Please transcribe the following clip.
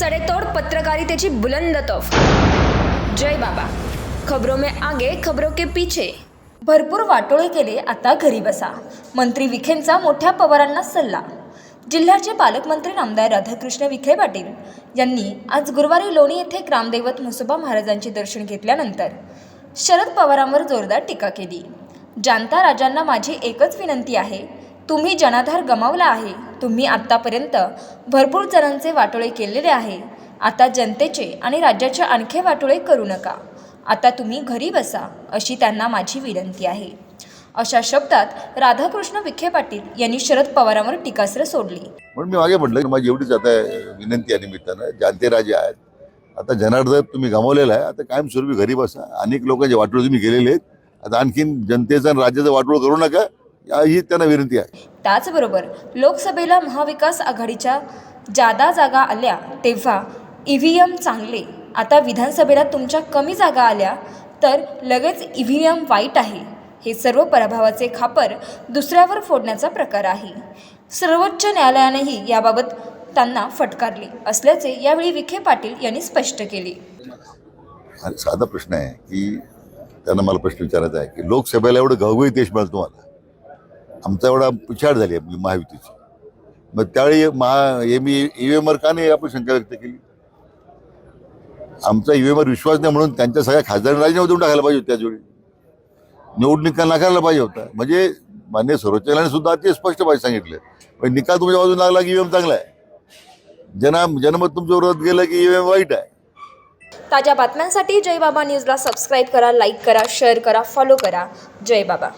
सडेतोड पत्रकारितेची बुलंद तोफ. जय बाबा. खबरों में आगे खबरों के पीछे. भरपूर वाटोळे केले आता घरी बसा. मंत्री विखेंचा मोठ्या पवारांना सल्ला. जिल्ह्याचे पालकमंत्री नामदार राधाकृष्ण विखे पाटील यांनी आज गुरुवारी लोणी येथे ग्रामदैवत म्हसोबा महाराजांचे दर्शन घेतल्यानंतर शरद पवारांवर जोरदार टीका केली. जाणता राजांना माझी एकच विनंती आहे तुम्ही जनाधार गमावला आहे. तुम्ही आत्तापर्यंत भरपूर जणांचे वाटोळे केलेले आहे. आता जनतेचे आणि राज्याचे आणखी वाटोळे करू नका. आता तुम्ही घरी बसा अशी त्यांना माझी विनंती आहे. अशा शब्दात राधाकृष्ण विखे पाटील यांनी शरद पवारांवर टीकास्त्र सोडली. म्हणून मी मागे म्हटलं की माझी एवढीच आता विनंती आहे निमित्तानं. जाणते राजे आहेत. आता जनार्दन तुम्ही गमावलेला आहे. आता कायमस्वरूपी घरी बसा. अनेक लोकांचे वाटोळ तुम्ही गेलेले आहेत. आता आणखीन जनतेचं आणि राज्याचं वाटोळ करू नका. ही त्यांना विनंती आहे. त्याचबरोबर लोकसभेला महाविकास आघाडीच्या जादा जागा आल्या तेव्हा ई व्ही एम चांगले. आता विधानसभेला तुमच्या कमी जागा आल्या तर लगेच ई व्ही एम वाईट आहे. हे सर्व पराभवाचे खापर दुसऱ्यावर फोडण्याचा प्रकार आहे. सर्वोच्च न्यायालयानेही याबाबत त्यांना फटकारले असल्याचे यावेळी विखे पाटील यांनी स्पष्ट केले. साधा प्रश्न आहे की त्यांना मला प्रश्न विचारायचा आहे की लोकसभेला एवढं घवघवीत देश मिळालं तुम्हाला? आमचा एवढा पिछाड झाली आहे महायुतीची. मग त्यावेळी महा एम ई व्ही एमवर का नाही आपण शंका व्यक्त केली? आमचा ई व्ही एमवर विश्वास नाही म्हणून त्यांच्या सगळ्या खासदारांनी राजीनामा देऊन टाकायला पाहिजे होता त्याचवेळी निवडणूक निकाल नाकारला पाहिजे होता म्हणजे मान्य सर्वोच्च न्यायालयाने सुद्धा ते स्पष्ट पाहिजे सांगितलं. पण निकाल तुमच्या बाजून लागला की ई ईव्हीएम चांगला आहे. जना जनमत तुमच्या विरोधात गेलं की ई ईव्हीएम वाईट आहे. ताज्या बातम्यांसाठी जय बाबा न्यूजला सबस्क्राईब करा लाईक करा शेअर करा फॉलो करा. जय बाबा